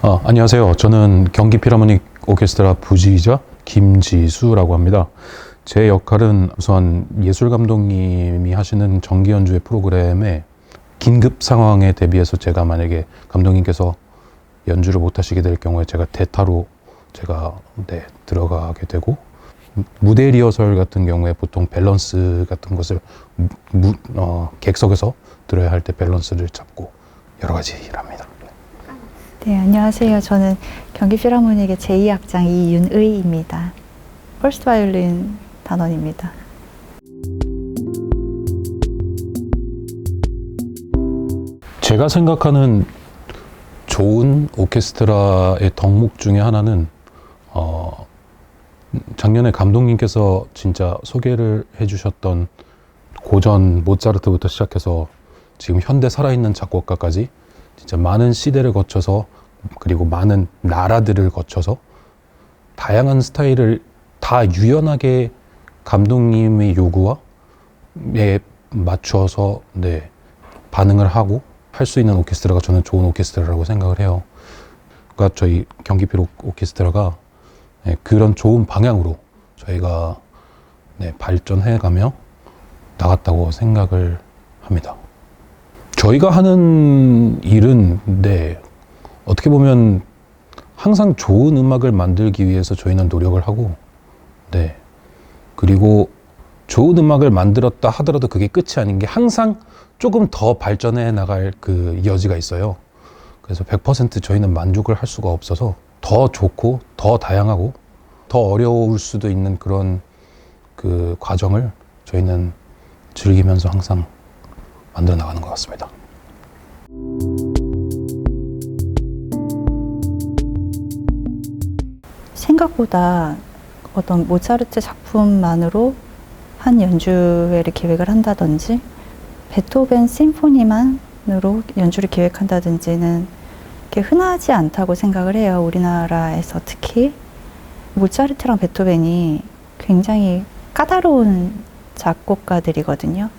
아, 안녕하세요. 저는 경기 피라모닉 오케스트라 부지이자 김지수라고 합니다. 제 역할은 우선 예술 감독님이 하시는 정기 연주회 프로그램에 긴급 상황에 대비해서 제가 만약에 감독님께서 연주를 못 하시게 될 경우에 제가 대타로 제가 네, 들어가게 되고 무대 리허설 같은 경우에 보통 밸런스 같은 것을 무, 무- 어, 객석에서 들어야 할 때 밸런스를 잡고 여러 가지 일합니다. 네, 안녕하세요. 저는 경기 필하모닉의 제2악장 이윤의입니다. 퍼스트 바이올린 단원입니다. 제가 생각하는 좋은 오케스트라의 덕목 중에 하나는 어, 작년에 감독님께서 진짜 소개를 해주셨던 고전 모차르트부터 시작해서 지금 현대 살아있는 작곡가까지 진짜 많은 시대를 거쳐서 그리고 많은 나라들을 거쳐서 다양한 스타일을 다 유연하게 감독님의 요구와 에 맞춰서 네, 반응을 하고 할 수 있는 오케스트라가 저는 좋은 오케스트라라고 생각을 해요. 그러니까 저희 경기필 오- 오케스트라가 네, 그런 좋은 방향으로 저희가 네, 발전해 가며 나갔다고 생각을 합니다. 저희가 하는 일은 네, 어떻게 보면 항상 좋은 음악을 만들기 위해서 저희는 노력을 하고 네, 그리고 좋은 음악을 만들었다 하더라도 그게 끝이 아닌 게 항상 조금 더 발전해 나갈 그 여지가 있어요. 그래서 100% 저희는 만족을 할 수가 없어서 더 좋고 더 다양하고 더 어려울 수도 있는 그런 그 과정을 저희는 즐기면서 항상 만들어 나가는 것 같습니다. 생각보다 어떤 모차르트 작품만으로 한 연주회를 기획을 한다든지 베토벤 심포니만으로 연주를 기획한다든지는 이렇게 흔하지 않다고 생각을 해요. 우리나라에서 특히 모차르트랑 베토벤이 굉장히 까다로운 작곡가들이거든요.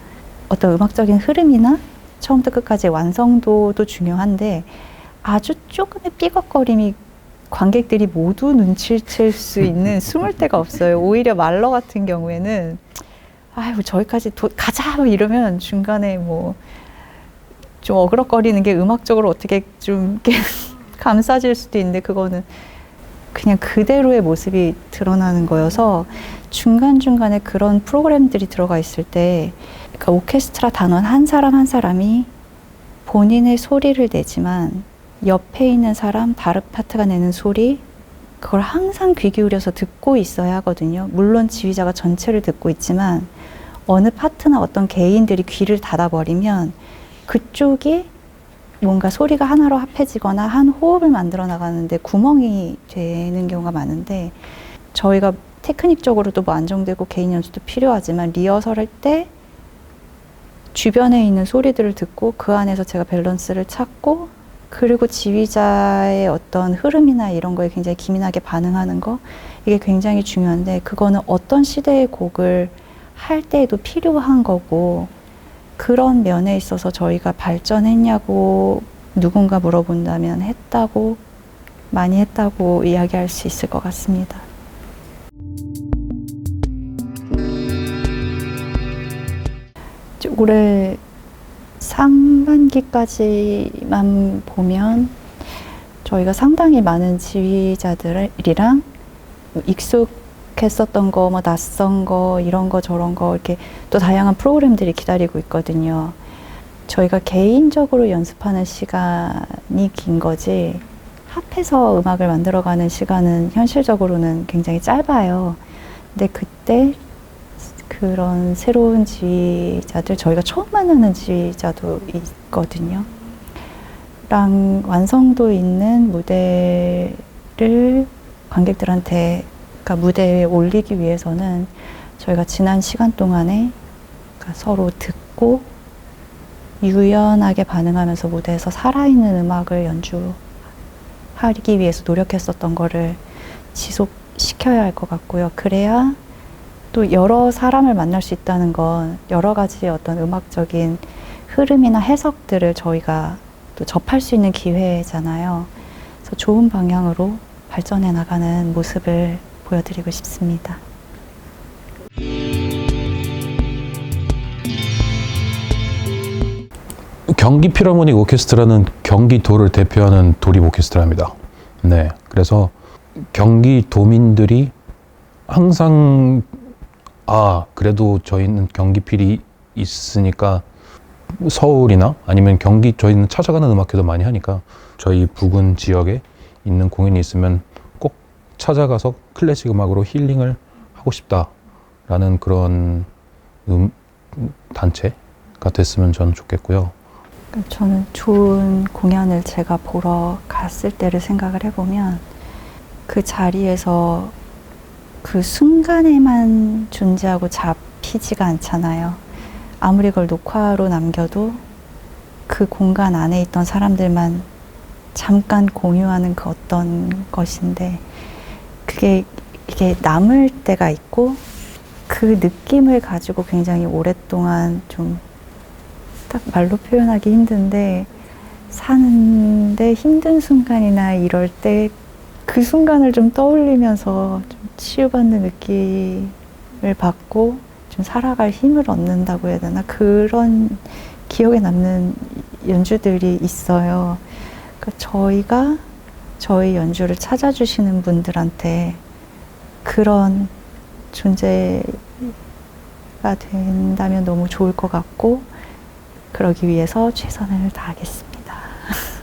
어떤 음악적인 흐름이나 처음부터 끝까지 완성도도 중요한데 아주 조금의 삐걱거림이 관객들이 모두 눈치를 챌 수 있는 숨을 데가 없어요. 오히려 말러 같은 경우에는 아유 저기까지 도, 가자 뭐 이러면 중간에 뭐 좀 어그럭거리는 게 음악적으로 어떻게 좀 감싸질 수도 있는데 그거는 그냥 그대로의 모습이 드러나는 거여서 중간중간에 그런 프로그램들이 들어가 있을 때 그러니까 오케스트라 단원 한 사람 한 사람이 본인의 소리를 내지만 옆에 있는 사람 다른 파트가 내는 소리 그걸 항상 귀 기울여서 듣고 있어야 하거든요. 물론 지휘자가 전체를 듣고 있지만 어느 파트나 어떤 개인들이 귀를 닫아버리면 그쪽이 뭔가 소리가 하나로 합해지거나 한 호흡을 만들어 나가는데 구멍이 되는 경우가 많은데 저희가 테크닉적으로도 뭐 안정되고 개인 연주도 필요하지만 리허설 할때 주변에 있는 소리들을 듣고 그 안에서 제가 밸런스를 찾고 그리고 지휘자의 어떤 흐름이나 이런 거에 굉장히 기민하게 반응하는 거 이게 굉장히 중요한데 그거는 어떤 시대의 곡을 할 때에도 필요한 거고 그런 면에 있어서 저희가 발전했냐고 누군가 물어본다면 했다고 많이 했다고 이야기할 수 있을 것 같습니다. 올해 상반기까지만 보면 저희가 상당히 많은 지휘자들이랑 익숙했었던 거, 뭐 낯선 거, 이런 거 저런 거 이렇게 또 다양한 프로그램들이 기다리고 있거든요. 저희가 개인적으로 연습하는 시간이 긴 거지 합해서 음악을 만들어가는 시간은 현실적으로는 굉장히 짧아요. 근데 그때 그런 새로운 지휘자들 저희가 처음 만나는 지휘자도 있거든요. 랑 완성도 있는 무대를 관객들한테 그러니까 무대에 올리기 위해서는 저희가 지난 시간 동안에 그러니까 서로 듣고 유연하게 반응하면서 무대에서 살아있는 음악을 연주하기 위해서 노력했었던 거를 지속시켜야 할 것 같고요. 그래야 또 여러 사람을 만날 수 있다는 건 여러 가지 어떤 음악적인 흐름이나 해석들을 저희가 또 접할 수 있는 기회잖아요. 그래서 좋은 방향으로 발전해 나가는 모습을 보여드리고 싶습니다. 경기 필하모닉 오케스트라는 경기도를 대표하는 도립 오케스트라입니다. 네. 그래서 경기 도민들이 항상 아, 그래도 저희는 경기필이 있으니까 서울이나 아니면 경기 저희는 찾아가는 음악회도 많이 하니까 저희 부근 지역에 있는 공연이 있으면 꼭 찾아가서 클래식 음악으로 힐링을 하고 싶다라는 그런 음, 단체가 됐으면 저는 좋겠고요. 저는 좋은 공연을 제가 보러 갔을 때를 생각을 해보면 그 자리에서 그 순간에만 존재하고 잡히지가 않잖아요. 아무리 그걸 녹화로 남겨도 그 공간 안에 있던 사람들만 잠깐 공유하는 그 어떤 것인데 그게 이게 남을 때가 있고 그 느낌을 가지고 굉장히 오랫동안 좀 딱 말로 표현하기 힘든데 사는데 힘든 순간이나 이럴 때 그 순간을 좀 떠올리면서 좀 치유받는 느낌을 받고 좀 살아갈 힘을 얻는다고 해야 되나 그런 기억에 남는 연주들이 있어요. 그러니까 저희가 저희 연주를 찾아주시는 분들한테 그런 존재가 된다면 너무 좋을 것 같고 그러기 위해서 최선을 다하겠습니다.